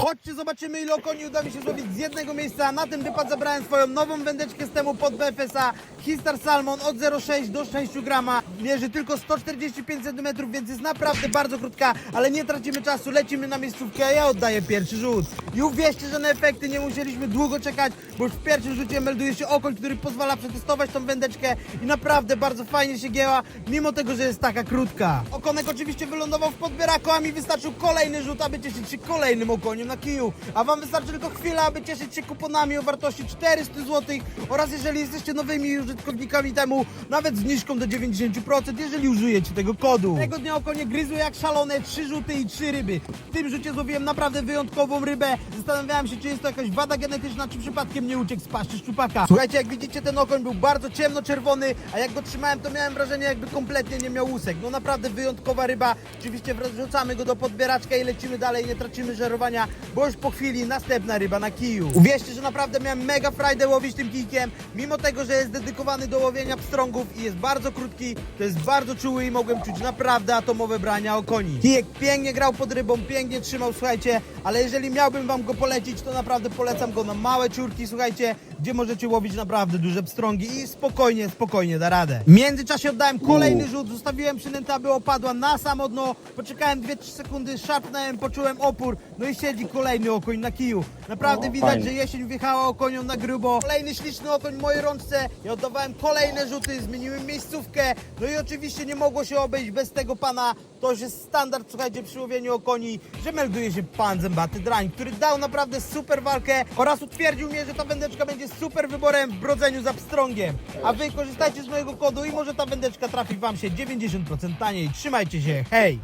Chodźcie, zobaczymy ile okoni uda mi się złowić z jednego miejsca. Na ten wypad zabrałem swoją nową wędeczkę z temu pod BFSA. Histar Salmon od 0,6 do 6 grama. Mierzy tylko 145 cm, więc jest naprawdę bardzo krótka, ale nie tracimy czasu, lecimy na miejscówkę, a ja oddaję pierwszy rzut. I uwierzcie, że na efekty nie musieliśmy długo czekać, bo już w pierwszym rzucie melduje się okoń, który pozwala przetestować tą wędeczkę i naprawdę bardzo fajnie się gięła, mimo tego, że jest taka krótka. Okonek oczywiście wylądował w podbieraku, a mi wystarczył kolejny rzut, aby cieszyć się kolejnym okoniem na kiju. A wam wystarczy tylko chwila, aby cieszyć się kuponami o wartości 400 zł oraz jeżeli jesteście nowymi użytkownikami temu, nawet zniżką do 90%, jeżeli użyjecie tego kodu. Tego dnia okonie gryzły jak szalone, trzy rzuty i trzy ryby. W tym rzucie złowiłem naprawdę wyjątkową rybę. Zastanawiałem się, czy jest to jakaś wada genetyczna, czy przypadkiem nie uciekł z paszczy szczupaka. Słuchajcie, jak widzicie, ten okoń był bardzo ciemno-czerwony, a jak go trzymałem, to miałem wrażenie, jakby kompletnie nie miał łusek. No naprawdę wyjątkowa ryba. Oczywiście wrzucamy go do podbieraczka i lecimy dalej, nie tracimy żerowania, bo już po chwili następna ryba na kiju. Uwierzcie, że naprawdę miałem mega frajdę łowić tym kijkiem, mimo tego, że jest dedykowany do łowienia pstrągów i jest bardzo krótki, to jest bardzo czuły i mogłem czuć naprawdę atomowe brania okoni. Kijek pięknie grał pod rybą, pięknie trzymał, słuchajcie, ale jeżeli miałbym wam go polecić, to naprawdę polecam go na małe ciurki, słuchajcie, gdzie możecie łowić naprawdę duże pstrągi i spokojnie, spokojnie da radę. W międzyczasie oddałem kolejny rzut, zostawiłem przynętę, aby opadła na samo dno, poczekałem 2-3 sekundy, szarpnąłem, poczułem opór, no i siedzi kolejny okoń na kiju. Naprawdę O, widać, fajnie. że jesień wjechała okonią na grubo. Kolejny śliczny okoń w mojej rączce. Ja oddawałem kolejne rzuty, zmieniłem miejscówkę. No i oczywiście nie mogło się obejść bez tego pana. To już jest standard, słuchajcie, przy łowieniu okoni, że melduje się pan zębaty drań, który dał naprawdę super walkę oraz utwierdził mnie, że ta wędeczka będzie super wyborem w brodzeniu za pstrągiem. A wy korzystajcie z mojego kodu i może ta wędeczka trafi wam się 90% taniej. Trzymajcie się, hej!